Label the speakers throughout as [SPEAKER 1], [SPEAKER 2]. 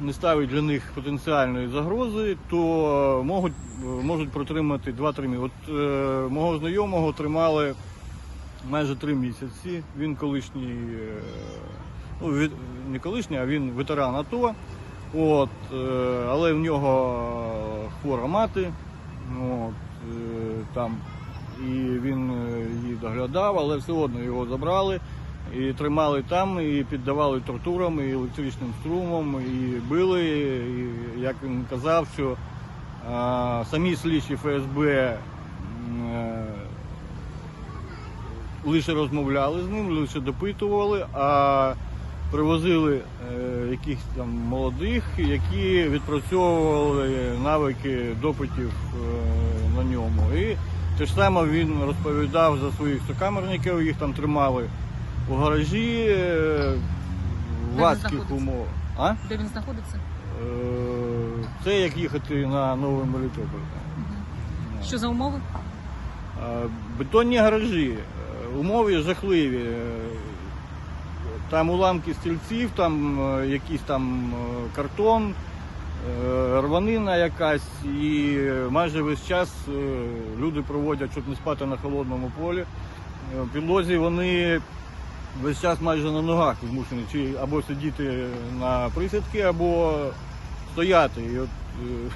[SPEAKER 1] не ставить для них потенціальної загрози, то можуть, можуть протримати 2-3 місяці. От е, мого знайомого тримали майже 3 місяці. Він колишній, е, ну, від- не колишній, а він ветеран АТО. От, е, але в нього хвора мати. От, е, там, і він е, її доглядав, але все одно його забрали і тримали там, і піддавали тортурам, і електричним струмом, і били. І, як він казав, що а, самі слідчі ФСБ е, лише розмовляли з ним, лише допитували, а привозили е, якихось там молодих, які відпрацьовували навики допитів е, на ньому. І те ж саме він розповідав за своїх сокамерників, їх там тримали у гаражі е, в
[SPEAKER 2] він
[SPEAKER 1] умовах. А?
[SPEAKER 2] Де він знаходиться?
[SPEAKER 1] Е, Це як їхати на Новий Мелітополь.
[SPEAKER 2] Що за умови?
[SPEAKER 1] Е, Бетонні гаражі, умови жахливі. Там уламки стільців, там якийсь там картон, рванина якась, і майже весь час люди проводять, щоб не спати на холодному полі. В підлозі вони весь час майже на ногах змушені чи або сидіти на присідки, або стояти. І от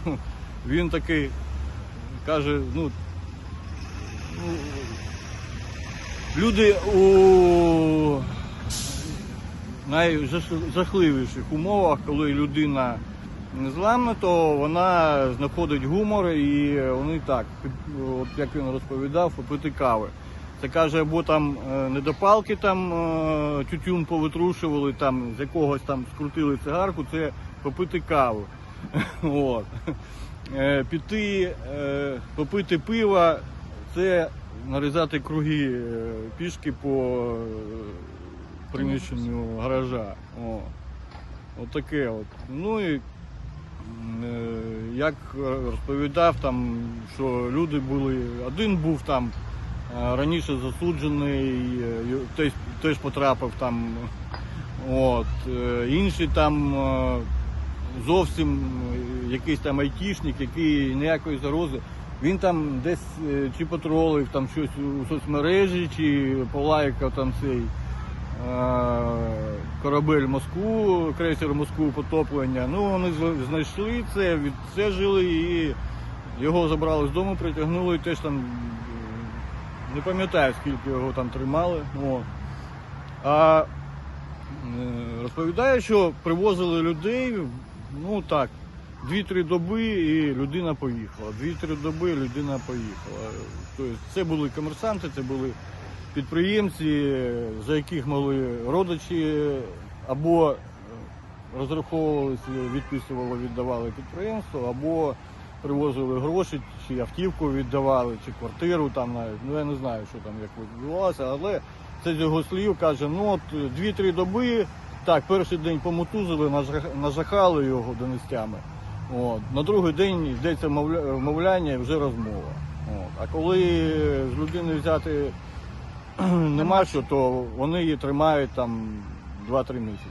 [SPEAKER 1] е, він такий каже, ну Ну, люди у найжахливіших умовах, коли людина незламна, то вона знаходить гумор і вони так, от як він розповідав, попити кави. Це каже, або там е, недопалки там е, тютюн повитрушували, там з якогось там скрутили цигарку, це попити каву. От. Е, Піти, попити пива, це нарізати круги пішки по приміщенню гаража. О. От от. Ну і як розповідав, там, що люди були, один був там раніше засуджений, е, теж, теж потрапив там. От, е, інший там е, зовсім е, якийсь там айтішник, який ніякої загрози. Він там десь е, чи потролив там щось у соцмережі, чи полайкав там цей е, корабель Москву, крейсер Москву потоплення. Ну, вони знайшли це, відстежили і його забрали з дому, притягнули і теж там е, не пам'ятаю, скільки його там тримали. О. А Е, Розповідає, що привозили людей, ну так, 2-3 доби і людина поїхала. 2-3 доби людина поїхала. Тобто це були комерсанти, це були підприємці, за яких могли родичі або е, розраховувалися, відписували, віддавали підприємство, або привозили гроші, чи автівку віддавали, чи квартиру там навіть. Ну я не знаю, що там як відбувалося, але це з його слів каже, ну от 2-3 доби, так, перший день помотузили, нажахали його донестями. От. На другий день йдеться вмовляння і вже розмова. От. А коли з людини взяти нема що, то вони її тримають там 2-3 місяці.